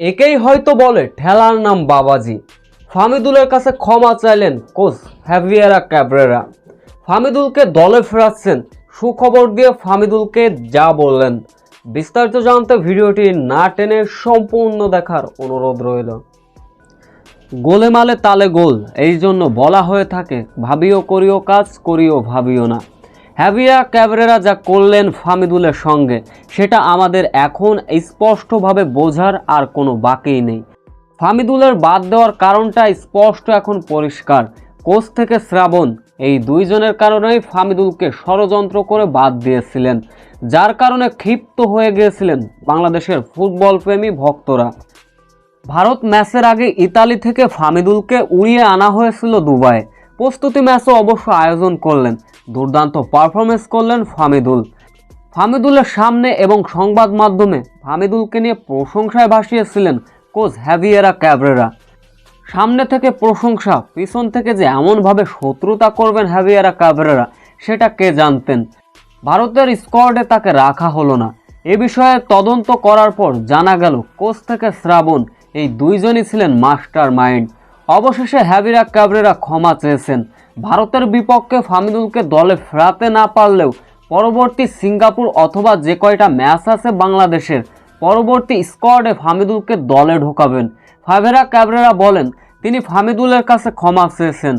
একেই হয়তো বলে ঠেলার নাম বাবাজি। ফামিদুলের কাছে ক্ষমা চাইলেন কোচ হ্যাভিয়ারা ক্যাবরেরা। ফামিদুলকে দলে ফেরাচ্ছেন, সুখবর দিয়ে ফামিদুলকে যা বললেন। বিস্তারিত জানতে ভিডিওটি না টেনে সম্পূর্ণ দেখার অনুরোধ রইল। গোলে মালে তালে গোল, এই জন্য বলা হয়ে থাকে, ভাবিও করিও কাজ, করিও ভাবিও না। হ্যাভিয়া ক্যাবরেরা যা করলেন ফামিদুলের সঙ্গে, সেটা আমাদের এখন স্পষ্টভাবে বোঝার আর কোনো বাকি নেই। ফামিদুলের বাদ দেওয়ার কারণটা স্পষ্ট এখন পরিষ্কার। কোচ থেকে শ্রাবণ, এই দুইজনের কারণেই ফামিদুলকে ষড়যন্ত্র করে বাদ দিয়েছিলেন, যার কারণে ক্ষিপ্ত হয়ে গিয়েছিলেন বাংলাদেশের ফুটবল প্রেমী ভক্তরা। ভারত ম্যাচের আগে ইতালি থেকে ফামিদুলকে উড়িয়ে আনা হয়েছিল দুবাই প্রস্তুতি ম্যাচও অবশ্য আয়োজন করলেন। দুর্দান্ত পারফরমেন্স করলেন ফামিদুল। ফামিদুলের সামনে এবং সংবাদ মাধ্যমে ফামিদুলকে নিয়ে প্রশংসায় ভাসিয়েছিলেন কোচ হ্যাভিয়েরা ক্যাবরেরা। সামনে থেকে প্রশংসা, পিছন থেকে যে এমনভাবে শত্রুতা করবেন হ্যাভিয়েরা ক্যাবরেরা, সেটা কে জানতেন? ভারতের স্কোয়াডে তাকে রাখা হলো না। এ বিষয়ে তদন্ত করার পর জানা গেল, কোচ থেকে শ্রাবণ, এই দুইজনই ছিলেন মাস্টার মাইন্ড অবশেষে হ্যাভিরা ক্যাবরেরা ক্ষমা চেয়েছেন। ভারতের বিপক্ষে ফামিদুলকে দলে ফেরাতে না পারলেও পরবর্তী সিঙ্গাপুর অথবা যে কয়টা ম্যাচ আছে বাংলাদেশের, পরবর্তী স্কোয়াডে ফামিদুলকে দলে ঢোকাবেন। ফাভেরা ক্যাবরেরা বলেন, তিনি ফামিদুলের কাছে ক্ষমা চেয়েছেন।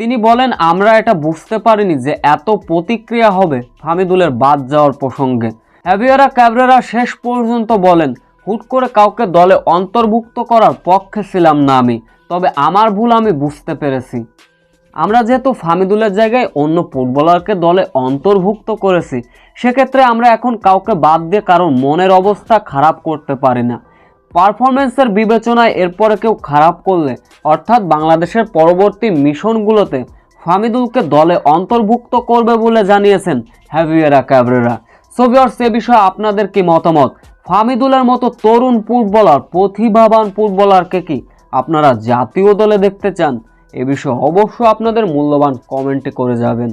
তিনি বলেন, আমরা এটা বুঝতে পারিনি যে এত প্রতিক্রিয়া হবে ফামিদুলের বাদ যাওয়ার প্রসঙ্গে। হ্যাভিয়ারা ক্যাবরেরা শেষ পর্যন্ত বলেন হুট করে কাউকে দলে অন্তর্ভুক্ত করার পক্ষে ছিলাম না আমি, তবে আমার ভুল আমি বুঝতে পেরেছি। আমরা যেহেতু ফামিদুলের জায়গায় অন্য ফুটবলারকে দলে অন্তর্ভুক্ত করেছি, সেক্ষেত্রে আমরা এখন কাউকে বাদ দিয়ে কারণ মনের অবস্থা খারাপ করতে পারি না। পারফরমেন্সের বিবেচনায় এরপরে কেউ খারাপ করলে, অর্থাৎ বাংলাদেশের পরবর্তী মিশনগুলোতে ফামিদুলকে দলে অন্তর্ভুক্ত করবে বলে জানিয়েছেন হ্যাভিয়েরা ক্যাবরেরা। সোভিয়র সে বিষয়ে আপনাদের কি মতামত? ফামিদুলের মতো তরুণ ফুটবলার, প্রতিভাবান ফুটবলারকে কি আপনারা জাতীয় দলে দেখতে চান? এ বিষয়ে অবশ্য আপনাদের মূল্যবান কমেন্টে করে যাবেন।